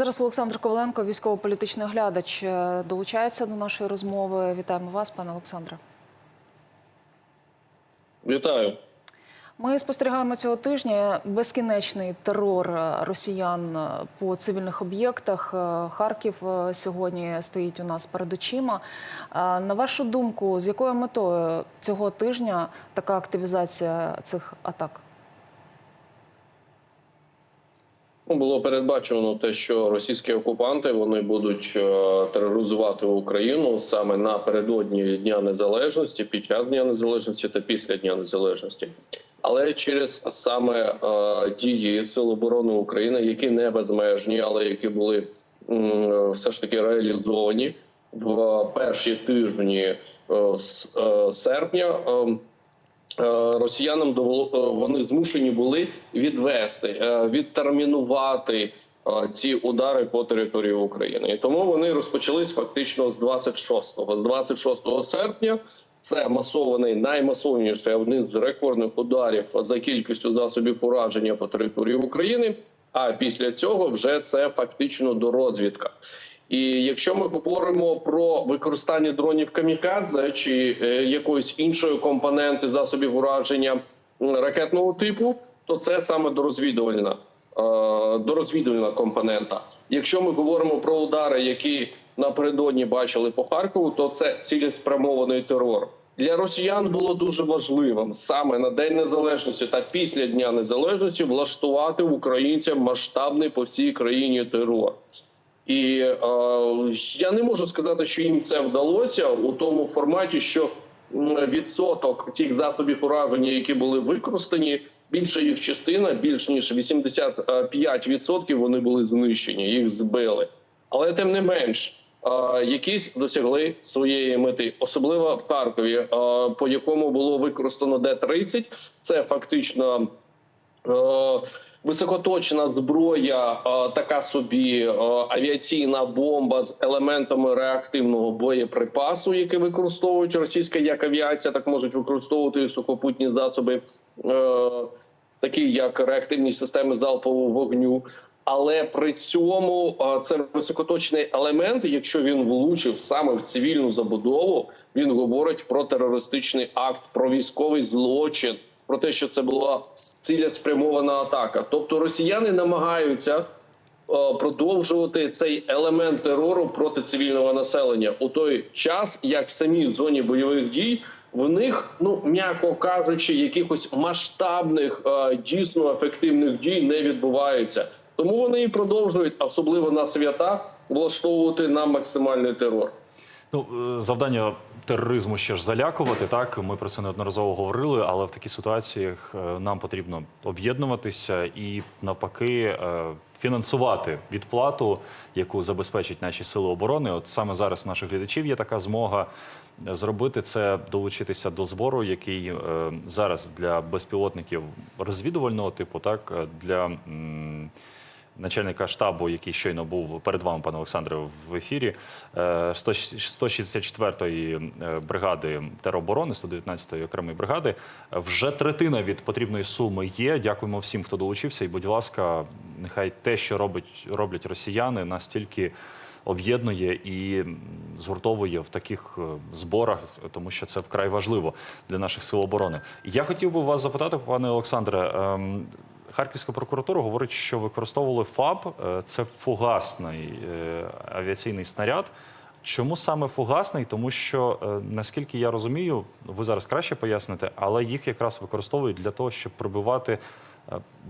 Зараз Олександр Коваленко, військово-політичний оглядач, е, долучається до нашої розмови. Вітаємо вас, пане Олександре. Вітаю. Ми спостерігаємо цього тижня безкінечний терор е, росіян е, по цивільних об'єктах. Харків сьогодні стоїть у нас перед очима. На вашу думку, з якою метою цього тижня така активізація цих атак? Ну, Було передбачено те, що російські окупанти вони будуть е, тероризувати Україну саме напередодні Дня Незалежності, під час Дня Незалежності та після Дня Незалежності. Але через саме е, дії Сил оборони України, які не безмежні, але які були все ж таки реалізовані в перші тижні е, серпня. Е, росіянам довело е, вони змушені були відвести, е, відтермінувати ці удари по території України, і тому вони розпочались фактично з 26-го. З 26 серпня це масований наймасовніший один з рекордних ударів за кількістю засобів ураження по території України. А після цього вже це фактично дорозвідка. І якщо ми говоримо про використання дронів камікадзе чи е, якоїсь іншої компоненти засобів ураження ракетного типу, то це саме дорозвідувальна, е, дорозвідувальна компонента. Якщо ми говоримо про удари, які напередодні бачили по Харкову, то це цілеспрямований терор. Для росіян було дуже важливим саме на День Незалежності та після Дня Незалежності влаштувати українцям масштабний по всій країні терор. І е, я не можу сказати, що їм це вдалося у тому форматі, що відсоток тих засобів ураження, які були використані, більша їх частина, більш ніж 85% вони були знищені, їх збили. Але тим не менш, е, якісь досягли своєї мети, особливо в Харкові, е, по якому було використано Д-30. Це фактично. Е, Високоточна зброя, е, така собі е, авіаційна бомба з елементами реактивного боєприпасу, які використовують російська як авіація, так можуть використовувати сухопутні засоби, такі як реактивні системи залпового вогню. Але при цьому це високоточний елемент. Якщо він влучив саме в цивільну забудову, він говорить про терористичний акт, про військовий злочин про те, що це була цілеспрямована атака. Тобто росіяни намагаються е, продовжувати цей елемент терору проти цивільного населення у той час, як самі в зоні бойових дій. В них, ну м'яко кажучи, якихось масштабних е, дійсно ефективних дій не відбувається. Тому вони і продовжують, особливо на свята, влаштовувати нам максимальний терор. Ну, е, завдання тероризму ще ж залякувати. Так ми про це неодноразово говорили, але в таких ситуаціях е, нам потрібно об'єднуватися і навпаки е, фінансувати відплату, яку забезпечать наші сили оборони. От саме зараз наших глядачів є така змога е, зробити це, долучитися до збору, який зараз для безпілотників розвідувального типу, так для. Начальника штабу, який щойно був перед вами, пане Олександре, в ефірі е, 100 164-ї е, бригади тероборони, 119-ї окремої бригади. е, Вже третина від потрібної суми є. Дякуємо всім, хто долучився. І, будь ласка, нехай те, що робить, роблять росіяни, настільки об'єднує і згуртовує в таких е, зборах, тому що це вкрай важливо для наших сил оборони. Я хотів би вас запитати, пане Олександре. Харківська прокуратура говорить, що використовували ФАБ. е, Це фугасний е, авіаційний снаряд. Чому саме фугасний? Тому що, е, наскільки я розумію, ви зараз краще поясните, але їх якраз використовують для того, щоб пробивати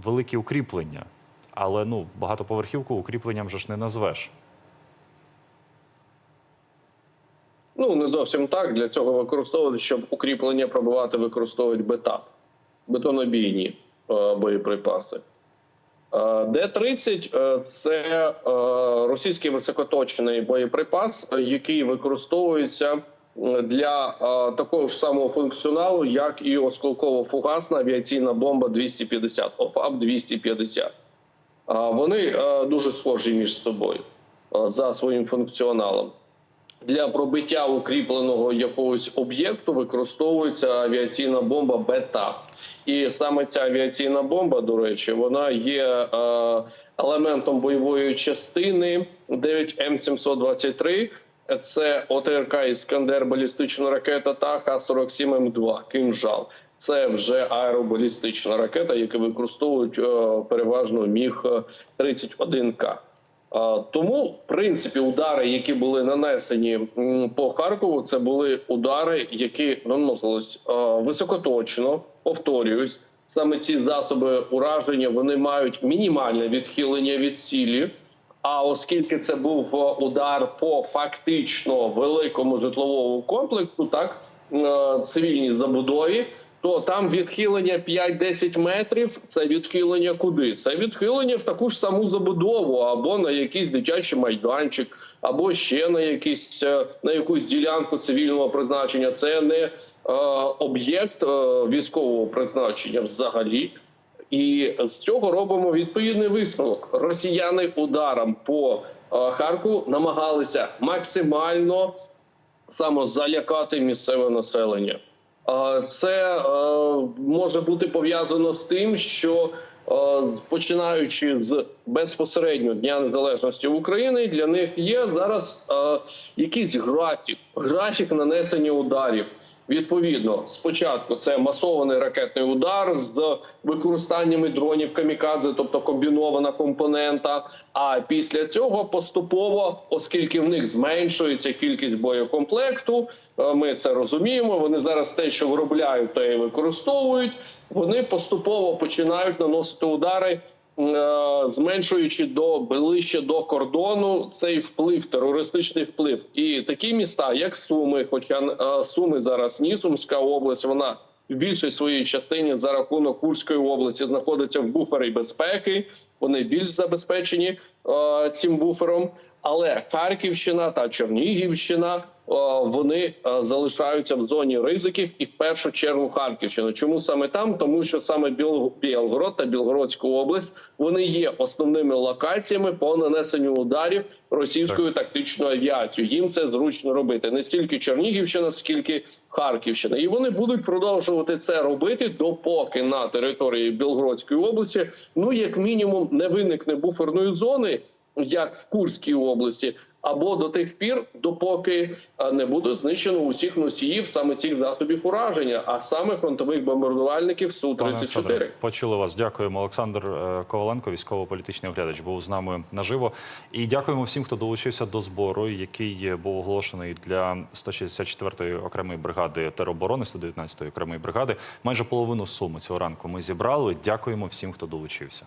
великі укріплення. Але ну багатоповерхівку укріпленням же ж не назвеш. Ну не зовсім так. Для цього використовують, щоб укріплення пробивати, використовують бетап, бетонобійні боєприпаси. Е, Д-30 е, це е, російський високоточний боєприпас, е, який використовується е, для е, такого ж самого функціоналу, як і осколково-фугасна авіаційна бомба 250, ОФАБ 250. Вони е, дуже схожі між собою е, за своїм функціоналом. для пробиття укріпленого якогось об'єкту використовується авіаційна бомба БЕТА. І саме ця авіаційна бомба, до речі, вона є е, елементом бойової частини 9М723. Це ОТРК Іскандер балістична ракета та Х-47М2 «Кинжал». Це вже аеробалістична ракета, яку використовують е, переважно міг 31К. Е, Тому, в принципі, удари, які були нанесені по Харкову, це були удари, які наносились високоточно. Повторююсь, саме ці засоби ураження вони мають мінімальне відхилення від цілі. А оскільки це був е, удар по фактично великому житловому комплексу, так е, цивільній забудові, то там відхилення 5-10 метрів. Це відхилення куди? Це відхилення в таку ж саму забудову, або на якийсь дитячий майданчик, або ще на якийсь е, на якусь ділянку цивільного призначення. Це не е, об'єкт е, військового призначення взагалі. І з цього робимо відповідний висновок. Росіяни ударом по е, Харкову намагалися максимально самозалякати місцеве населення. Це е, може бути пов'язано з тим, що е, починаючи з безпосередньо Дня Незалежності України, для них є зараз е, якийсь графік, графік нанесення ударів. Відповідно, спочатку це масований ракетний удар з використаннями дронів камікадзе, тобто комбінована компонента. А після цього поступово, оскільки в них зменшується кількість боєкомплекту, е, ми це розуміємо. Вони зараз те, що виробляють, те і використовують. Вони поступово починають наносити удари зменшуючи до ближче до кордону цей вплив, терористичний вплив, і такі міста, як Суми, хоча е, Суми зараз ні, Сумська область, вона в більшій своїй частині за рахунок Курської області знаходиться в буфері безпеки. Вони більш забезпечені е, цим буфером. Але Харківщина та Чернігівщина е, вони е, залишаються в зоні ризиків, і в першу чергу Харківщина. Чому саме там? Тому що саме Білгород та Білгородська область вони є основними локаціями по нанесенню ударів російською тактичною авіацією. Їм це зручно робити не стільки Чернігівщина, скільки Харківщина, і вони будуть продовжувати це робити допоки на території Білгородської області, ну як мінімум, не виникне буферної зони, як в Курській області, або до тих пір, допоки не буде знищено усіх носіїв саме цих засобів ураження, а саме фронтових бомбардувальників су Пане 34 почули вас. Дякуємо. Олександр е, Коваленко, військово-політичний оглядач, був з нами наживо. І дякуємо всім, хто долучився до збору, який був оголошений для 164-ї окремої бригади тероборони, 119-ї окремої бригади. Майже половину суми цього ранку ми зібрали. Дякуємо всім, хто долучився.